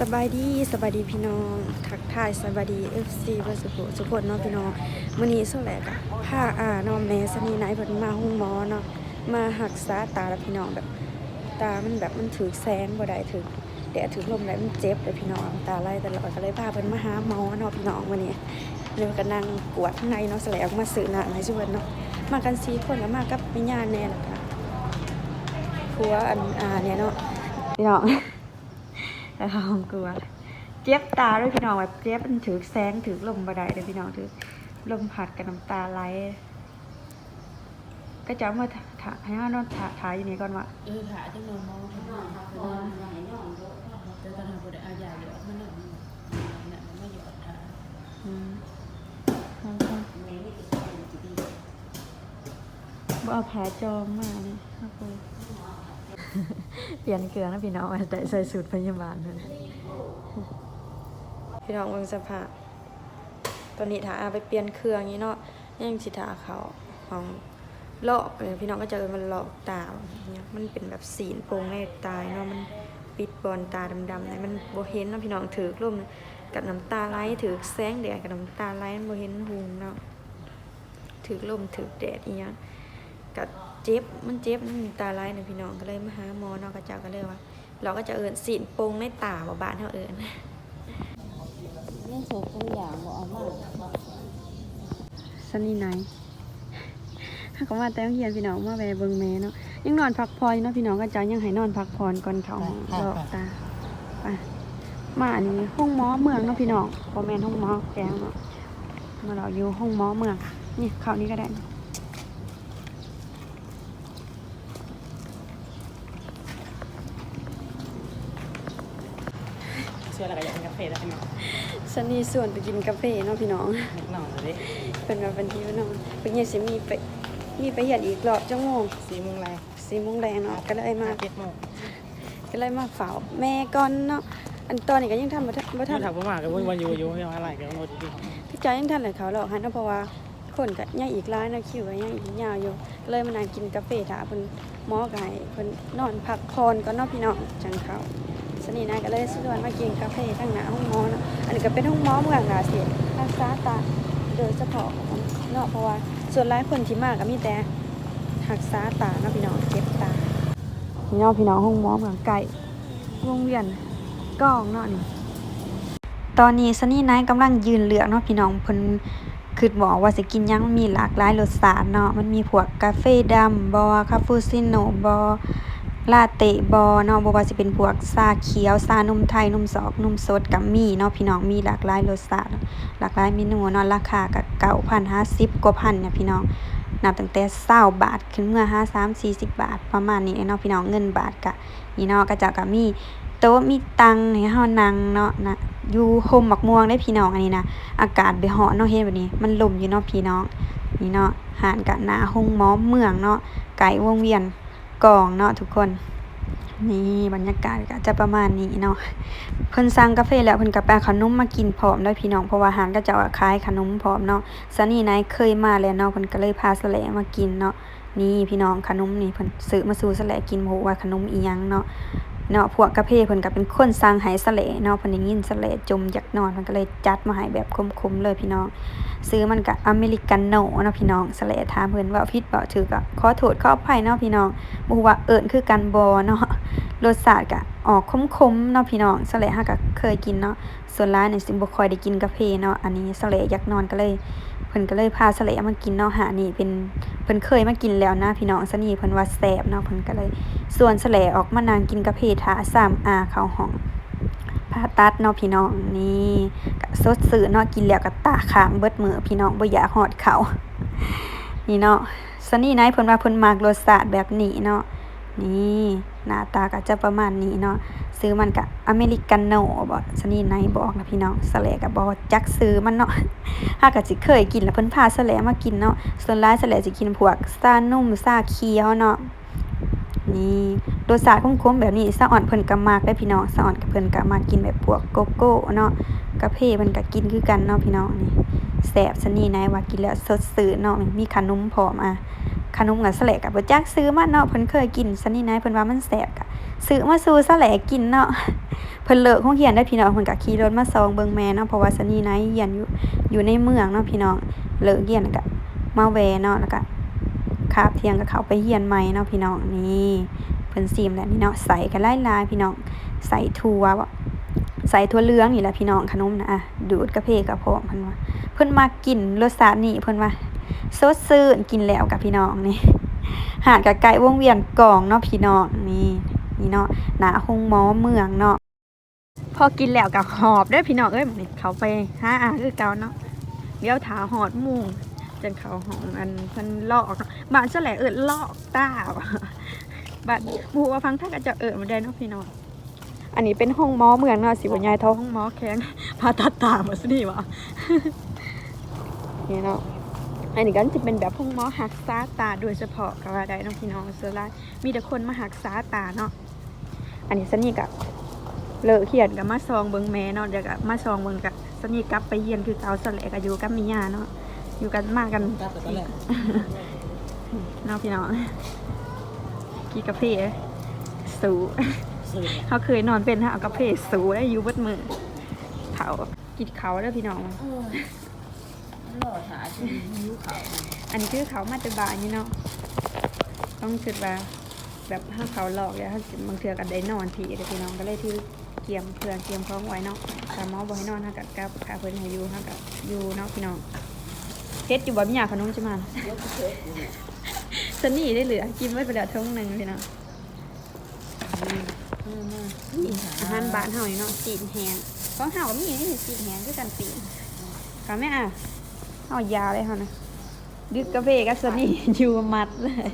สบายดีสบายดีพี่น้อง ทักทายสบายดี FC เพื่อสุขสุขนเนาะพี่น้องมื้อนี้สุดแลกอะพาอ่านองแม่สนีไหนเพิ่นมาห้องหมอเนาะมาหักษาตาแล้วพี่น้องแบบ ตามันแบบมันถือแสงบ่ได้ถือแดดถือลมได้มันเจ็บเลยพี่น้องตาไหลตลอดก็เลยพาเพิ่นมาหาหมอเนาะพี่น้องวันนี้เดี๋ยวก็นั่งกวดข้างในเนาะแสลกมาซื้อหน้าให้ซุนเนาะมากันสี่คนแล้วมากับแม่ย่าแน่ละค่ะผัวอันอ่าเนี่ยเนาะพี่น้อง แล้วเขากลัว เจ็บตาด้วยพี่น้องแบบเจ็บมันถือแสงถือลมบ่ได้เลยพี่น้องถือลมพัดกับน้ำตาไหลก็จะเอามาถ่าให้ห้านอนถ่าถ่ายอยู่นี่ก่อนวะเออขาจังนอนมองเห็นนอนนอนแต่ตอนทำบุญอาญาเยอะมันหนักเนี่ยมันไม่หยอดขาอืมเอาก่อนบ่เอาแผลจองมานี่ครับผม เปลี่ยนเกลือนะพี่น้องแต่ใส่สูตรพยาบาลพี่น้องเบิ่งสภาตอนนี้ถ้าอาไปเปลี่ยนเครื่องนี้เนาะยังสิทาเขาของลอกพี่น้องก็จะมันลอกตาเนี่ยมันเป็นแบบสีนโปร่งในตาเนาะมันปิดบอลตาดำๆเนี่ยมันโบเห็นเนาะพี่น้องถือกลมกับน้ำตาไหลถือแสงแดดกับน้ำตาไหลมันบ่เห็นหุงเนาะถือกลมถือแดดอีหยังกับ เจ็บมันเจ็บมันตาไหลเนี่ยพี่น้องก็เลยมาหาหมอนาะก็เจ้าก็เลยว่า เราก็จะเอิ้นสีนโปร่งในตาบ่บ้านเฮาเอิ้นเรื่องโศกตัวอย่างบอกเอามากสนี่ไหนถ้าก็มาแต่งเรียนพี่น้องมาแวเบิงแม่เนาะยังนอนพักผ่อยเนาะพี่น้องก็จะยังให้นอนพักผ่อก่อนเขาหลอกตาไปมาอันนี้ห้องหมอเมืองเนาะพี่น้องบ่แมนห้องหมอแกงเนาะมาเราอยู่ห้องหมอเมืองนี่เข้านี้ก็ได้ เชื่ออะไรก็อยากกินกาแฟแล้วกันเนาะสนี่ส่วนไปกินกาแฟเนาะพี่น้องนิดหน่อยเลยเป็นมาเป็นที่พี่น้องเป็นยังสิมีไปมีไปเหียนอีกรอบจังโมงสี่โมงแรงสี่โมงแรงเนาะก็เลยมาเจ็ดโมงก็เลยมาเฝ้าแม่ก่อนเนาะอันตอนนี้ก็ยังทำบ่ทันบ่ทัถ้านถามผมมาก็วันอยู่อยู่ไม่อะไรก็โน้ตดีพี่จอยยังทันเลยเขาหรอกฮะเนาะเพราะว่าคนก็ยังอีกร้ายนะคิวก็ยังอีกยาวอยู่ก็เลยมานั่งกินกาแฟถาเพิ่นหมอก็ให้เพิ่นนอนพักผ่อนก่อนเนาะพี่น้องจังเขาส นี่นะก็เลยสวนมากินกาแฟข้างหน้าห้องมอนะอันนี้ก็เป็นห้องมอเมืองราศีรักษาตาโดยเฉพาะเนาะเพราะว่าส่วนหลายคนที่มากก็มีแต่รักษาตาเนาะพี่น้องเจ็บตาพี่น้องพี่น้องห้องมอเมืองไก่วงเวียนกล้องเนาะนี่ตอนนี้ซันนี่นท์กำลังยืนเลือกเนาะพี่น้องเพิ่นคือบอกว่าสิกินยังมีหลากหลายรสชาติเนาะมันมีพวกกาแฟดำบอคาปูชิโนบอ ลาเตบอเนาะบ่ว่าสิเป็นพวกชาเขียวชานมไทยนมสอกนมสดกับมีเนาะพี่น้องมีหลากหลายรสชาติหลากหลายเมนูเนาะราคาก็9,050กว่าพันเนี่ยพี่น้องนับตั้งแต่20บาทขึ้นเมื่อ5 3 40บบาทประมาณนี้เนาะพี่น้องเงินบาทก็นี่เนาะก็จะก็มีโต๊ะมีตังให้เฮานั่งเนาะนะอยู่โฮมบักม่วงได้พี่น้องอันนี้นะอากาศไปเหาะเนาะเฮ็ดแบบนี้ มันลมอยู่เนาะพี่น้องนี่เนาะหานกะหน้าห้องหมอเมืองเนาะไก่วงเวียน กองเนาะทุกคน นี่บรรยากาศก็จะประมาณนี้เนาะเพิ่นสั่งกาแฟแล้วเพิ่นกับแปเอาขนมมากินพร้อมด้วยพี่น้องเพราะว่าหารก็จะคล้ายขนมพร้อมเนาะซันนี่นายเคยมาแล้วเนาะเพิ่นก็เลยพาสแลมากินเนาะนี่พี่น้องขนมนี่เพิ่นซื้อมาสู่สแลกินโหว่าขนมอีหยังเนาะ เนาะพวกกระเพเพิ่นก็เป็นคนสร้างไหสะเลเนาะเพิ่นได้ยินสะเลจมอยากนอนเพิ่นก็เลยจัดมาให้แบบคมๆเลยพี่น้อง ซื้อมันก็อเมริกันโน่เนาะพี่น้องสะเลถามเพิ่นว่าผิดบ่ถูกก็ขอโทษขออภัยเนาะพี่น้องบ่ฮู้ว่าเอิ้นคือกันบ่เนาะรสชาติก็ออกคมๆเนาะพี่น้องสะเลเฮาก็เคยกินเนาะส่วนหลายนี่สิบ่ค่อยได้กินกาแฟเนาะอันนี้สะเลอยากนอนก็เลย เพิ่นก็เลยพาสะเลมากินเนาะหานี่เป็นเพิ่นเคยมากินแล้วนะพี่น้องสนี่เพิ่นว่าแซ่บเนาะเพิ่นก็เลยส่วนสะเลออกมานางกินกาแฟทาสามอาเข้าห้องผ่าตัดเนาะพี่น้องนี่ก็สดสื่อเนาะกินแล้วก็ตาค้างเบิดมือพี่น้องบ่อยากหอดเขานี่เนาะสนี่นายเพิ่นว่าเพิ่นมักรสชาติแบบนี้เนาะ นี่หน้าตาก็จะประมาณนี้เนาะซื้อมันก็อเมริกันโน่บ่สนี่นายบอกนะพี่น้องสะเลก็บ่จักซื้อมันเนาะหากก็สิเคยกินแล้วเพิ่นพาสะเลมากินเนาะส่วนหลายสะเลสิกินพวกซานุ่มซาเขียวเนาะนี่รสชาติคมๆแบบนี้สะอ่อนเพิ่นก็มักได้พี่น้องสะอ่อนกับเพิ่นก็มากินแบบพวกโกโก้เนาะกาแฟเพิ่นก็กินคือกันเนาะพี่น้องนี่แซ่บซะนี่นายว่ากินแล้วสดชื่นเนาะมีขนมพร้อมอะ ขนมกับสแลกกับบ่จักซื้อมาเนาะเพิ่นเคยกินซะนี่นะเพิ่นว่ามันแซ่บกะซื้อมาสู่สแลกกินเนาะเพิ่นเลิกโรงเรียนได้พี่น้องเพิ่นก็ขี่รถมาซองเบิ่งแม่เนาะเพราะว่าซะนี่นะเรียนอยู่อยู่ในเมืองเนาะพี่น้องเลิกเรียนก็มาแวเนาะแล้วก็คาบเทียงก็เขาไปเรียนใหม่เนาะพี่น้องนี่เพิ่นซีมแล้วนี่เนาะใส่กันหลายๆพี่น้องใส่ถั่วบ่ใส่ถั่วเหลืองนี่แหละพี่น้องขนมนะอะดูดกระเพกระพาะเพิ่นว่าเพิ่นมากินรสชาตินี่เพิ่นว่า สดซื่นกินแล้วกับพี่น้องนี่หาดกับไก่วงเวียนกองเนาะพี่น้องนี่นี่เนาะหนาหงหมอเมืองเนาะพอกินแล้วกับหอบเด้วยพี่น้องเอ้ยเขาไปหาอาคือเกาเนาะเดี๋ยวถาหอดมุงจนเขาหองอันเพันลอกเนาะบ้านเสลเอิดลอกตาวบ้านหมูว่าฟังถ้าก็จะเอิดมาได้เนาะพี่น้องอันนี้เป็นห้องมอเมืองเนาะสิบวันยายท้องห้องมอแข้งพาตัดตามาสินี่วะนี่เนาะ อันนี้ก็จะเป็นแบบพวกหมอหักษาตาโดยเฉพาะกับว่าได้เน้องพี่น้องเสือลายมีแต่คนมาหักษาตาเนาะอันนี้สนี่กับเลอะเขียนกับมาซองเบิงแม่เนาะเดี๋ยวกับมาซองเบิงกับสนี่กลับไปเยียนคือเกาสแลกับอยู่กับมิยาเนาะอยู่กันมากกันกลับไปตอนแรกเนาะพี่น้องกี่กาแฟสูสื่อเขาเคยนอนเป็นฮะเอากาแฟสูได้อยู่เบดมือเขากินเขาแล้วพี่น้องเออ หล่อถาจนยิ้วเขาอันนี้คือเขามาแตบานนี่เนาะต้องคิดว่าแบบถ้าเขาหลอกแล้วถ้าบางเทือกันได้นอนผีเดี๋ยวพี่น้องก็เลยที่เกียมเพื่อนเกียมพร้อมไว้เนาะแต่หมอบอกให้นอนถ้ากับกับขาเพื่อนให้อยู่ถ้ากับอยู่เนาะพี่น้องเฮ็ดอยู่บ่มีอยากขนมจะมาเดี๋ยวก็เทสอยู่เนี่ยสนี่ได้เหลือกินไว้ไปแล้วท้องหนึ่งพี่น้องอืมอืมนี่อาหารบ้านเฮานี่เนาะสีนแหงของเฮาก็มีนี่สีนแหงคือกันปีก็แม่อะ เฮายาเลยเฮานะดึกกาแฟกับสนี่อยู่มัดเลย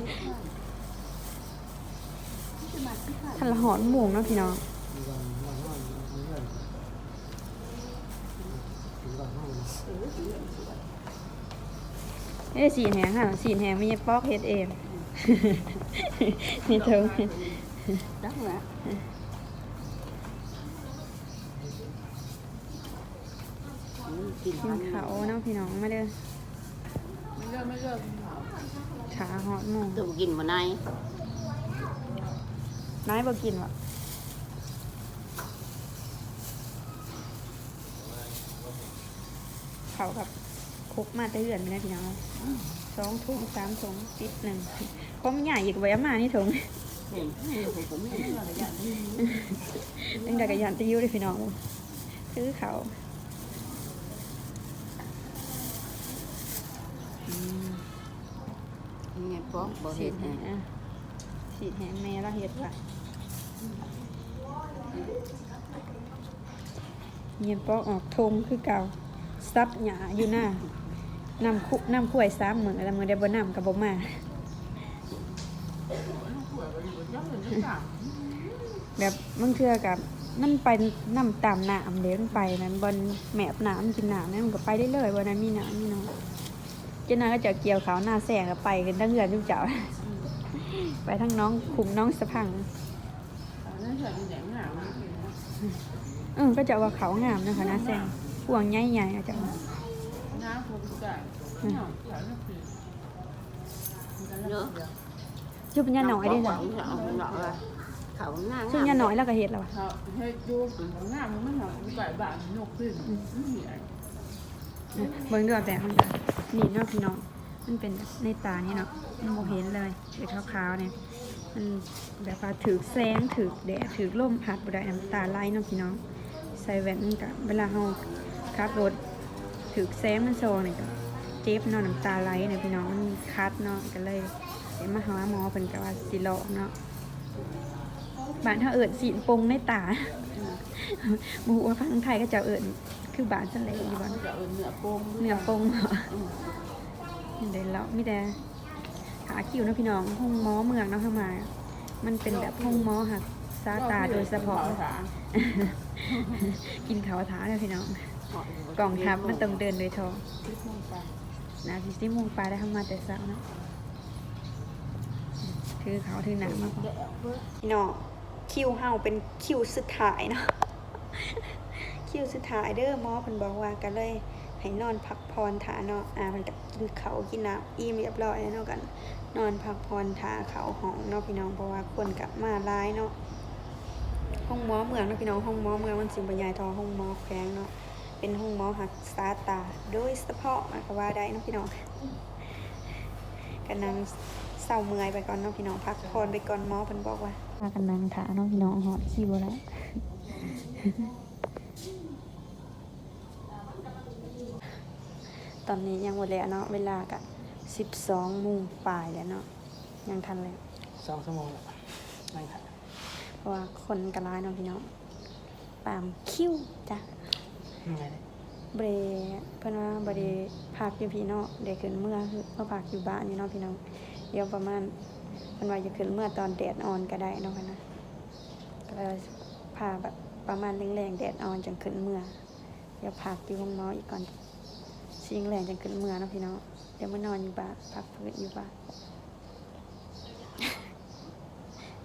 ทันละหอนหมูเนาะพี่น้องนี่สีแหงค่ะสีแหงไม่ใช่ปอกเฮ็ดเองนี่เถิงรักเหรออืม กินกินเขาเนาะพี่น้องมาเด้อไม่เลิกไม่เลิกขาหอดหมูตัวกินมาในนายบ่กินวะเขาแบบคุกมาแต่เหือนไม่ได้พี่น้องสองถุงสามถุงติดหนึ่งคมใหญ่อีกไว้เอามานี่ถุงเห็นผมผมไม่เห็นอะไรอย่างนี้ตั้งแต่กระยานตะยิ้วเลยพี่น้องซื้อเขา ไงป๊อกบ่เห็ดแหไงฉีดแหแม่แล้วเห็ดว่ะเงียนปอกออกทงคือเก่าซับหยาอยู่หน้านำคุน้ำขวยซ้ำเหมือนแล้วมือเดียวบ่น้ำกับบมาแบบบางเทื่อกับมันไปน้ำตามหน้ำเดี๋ยวมันไปนั้นบนแมบน้ำกินหน้ำนั่นมันก็ไปได้เลยวันนั้นมีหน้ำนี่เนาะ เจ้านาก็จะเกี่ยวเขาวหน้าแสงไปกันทั้งเรือนทุกเจ้าไปทั้งน้องขุมน้องสะพังนั่นใส่เป็นแดงหนาวเออก็จะว่าเขางามนะคะหน้าแสงพวงใหญ่ๆอาจาน้ำผมไก่เนาะเดี๋ยวนี่อเนาะชุบยาหน่อยได้จ้ะเขาหน้าชุบยาหน่อยแล้วก็เห็ดแล้ววะเห้ดูหน้ามันมันหน่อยไก่บานนกขึ้น เบิ่งด้วยแบบมันจ้ะนี่เนาะพี่น้อง มันเป็นในตานี่เนาะมันโมเห็นเลยเป็นขาวๆเนี่ย มันแบบว่าถือแสงถือแดดถือลมพัดบ่ได้น้ำตาไหลเนาะพี่น้อง ใส่แว่นมันกับเวลาเฮาขับรถถือแสงมันโซนี่ก็เจ็บเนาะน้ำตาไหลเนี่ยพี่น้องมันคัดเนาะก็เลยเดี๋ยวมาหาหมอเพิ่นก็ว่าสิลอเนาะบ้านเฮาเอิ้นสีปงในตาบูว่าฟังไทยก็จะเอิ้น คือบ้านซั่นแหละอยู่บ้านจะเออเนื้อโป่งเนื้อปงเหรอเดี๋ยวเรามีแต่หาคิวเนาะพี่น้องห้องหมอเมืองเนาะเข้ามา มันเป็นแบบห้องหมอหักซาตาโดยเฉพาะกินเขาวท้าเลยพี่น้องกองทัพมันต้องเดินโดยทองนะพี่ซิมงปลาได้เข้ามาแต่เช้าเนาะถือเขาถือหนังมาก่อนพี่น้องคิวเฮาเป็นคิวสุดท้ายเนาะ คิวสุดท้ายเด้อหมอเพิ่นบอกว่าก็เลยให้นอนพักผ่อนถาเนาะอ่าเพิ่นก็กินเขากินน้ำอิ่มเรียบร้อยแล้วเนาะกัน นอนพักผ่อนทาเขาห้องเนาะพี่น้องเพราะว่าคนกลับมาร้ายเนาะห้องหมอเมืองเนาะพี่น้องห้องหมอเมืองมันสิบรรยายทอห้องหมอแขวงเนาะเป็นห้องหมอหักสาตาโดยเฉพาะก็ว่าได้เนาะพี่น้องกันนังเศร้าเมื่อยไปก่อนเนาะพี่น้องพักผ่อนไปก่อนหมอเพิ่นบอกว่าพากันนังถาเนาะพี่น้องหอดขี้บ่แล้ว ตอนนี้ยังหมดแล้วเนาะเวลากะสิบสองโมงปลายแล้วเนาะยังทันเลยสองชั่วโมงแล้วนั่งถ่ายเพราะว่าคนกระลายเนาะพี่น้องปามคิ้วจ้ะยังไงเนี่ยเบรเพิ่นว่าบไดีพักอยู่พี่เนาะเด็กขึ้นเมื่อคือมาพักอยู่บ้านอยู่เนาะพี่น้องเดี๋ยวประมาณเพิ่นว่าจะขึ้นเมื่อตอนแดดอ่อนก็ได้เนาะค่ะนะก็เลยพาแบบประมาณแรงๆแดดอ่อนจังขึ้นเมื่อเดี๋ยวพักอยู่ห้องหมออีกก่อน ชิงแรงจังขึ้นเมื่อเนาะพี่น้องเดี๋ยวมานอนอยู่บ้านพักฟื้นอยู่บ้าน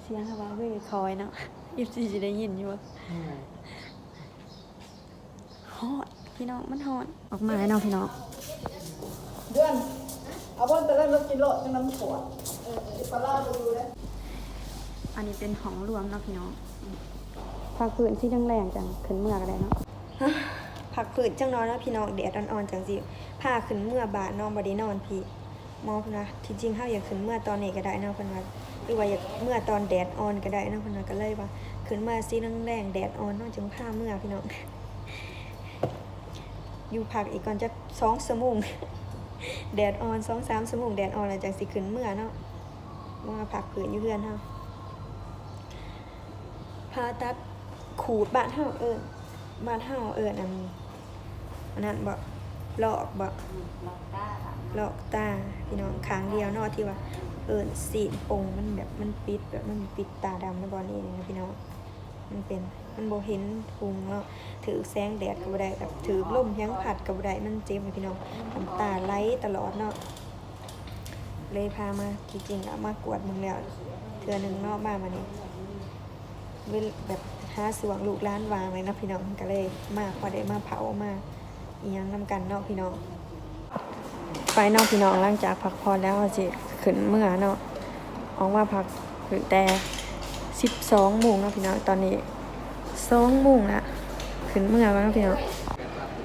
เสียงค่ะว่าเว้ยคอยเนาะยิบซีจะได้ยินอยู่ว่ายังไงฮอดพี่น้องมันฮอดออกมาแล้วเนาะพี่น้องเดือนเอาบอลแต่ละรถกิโลจังน้ำขวดเออไอ้ปลาล่าไปดูนะอันนี้เป็นของรวมเนาะพี่น้องผักฝืนที่แรงๆจังขึ้นเมื่อก็ได้เนาะ ผักฝืนจังนอนนะพี่น้องแดดอ่อนๆจังสิผ้าขึ้นเมื่อบาดนอนบ่ได้นอนพี่มอเพิ่นว่าที่จริงเฮาอยากขึ้นเมื่อตอนนี้ก็ได้นะเพิ่นว่าหรือว่าอยากเมื่อตอนแดดอ่อนก็ได้นะเพิ่นว่าก็เลยว่าขึ้นเมื่อสีแรงแดดอ่อนเนาะจังผ้าเมื่อพี่น้องอยู่พักอีกก่อนจะสองชั่วโมงแดดอ่อนสองสามชั่วโมงแดดอ่อนแล้วจังสิขึ้นเมื่อเนาะมาพักผืนอยู่เพื่อนเฮาพาตัดขูดบ้านเฮาเอิ้นบ้านเฮาเอิ้นอัน อันนั้นบ่ลอกบ่ล็อกตาค่ะลอกตาพี่น้องข้างเดียวเนาะที่ว่า เอิ้นสีนปงมันแบบมันปิดแบบมันปิดตาดำในบ่นี้นะพี่น้องมันเป็นมันบ่เห็นพุงเนาะถือแสงแดดก็บ่ได้แบบถือลมยังผัดก็บ่ได้มันเจ็บเลยพี่น้องน้ำตาไหลตลอดเนาะเลยพามาจริงๆอะมากวดมึงแล้วเทือหนึ่งเนอกบ้านมานี่เวลแบบหาสวงลูกร้านวางเลยนะพี่น้องก็เลยมาพอได้มาเผามา อียังนำกันเนาะพี่น้องไปนอกพี่น้องหลังจากพักพอแล้วสิขึ้นเมื่อเนาะออกมาพักถึงแต่สิบสองโมงเนาะพี่น้องตอนนี้สองโมงละขึ้นเมื่อแล้าะพี่น้อง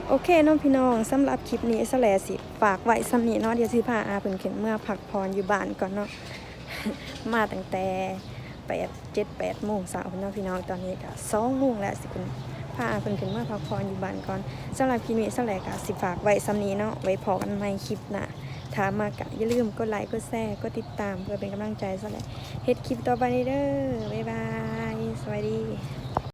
โอเคน้องพี่น้องสำหรับคลิปนี้สแลสิฝากไว้สำนีเนาะเดี๋ยวสิพาอาเพิ่นขึ้นเมื่อพักพรอยู่บ้านก่อนเนาะมาตั้งแต่แปดเจ็ดแปดโมงเช้าเนาะพี่น้องตอนนี้ก็สองโมงแล้วสิคุณ พาเพิ่นขึ้นมื่อพักผ่อนอยู่บ้านก่อนสำหรับคลิปนี้สแลกะสิฝากไว้ซ้ำนี้เนาะไว้พอกันใหม่คลิปหน้าถามมากะอย่าลืมกดไลค์กดแชร์กดติดตามเพื่อเป็นกำลังใจสแลเฮ็ดคลิปต่อไปนี้เด้อบ๊ายบายสวัสดี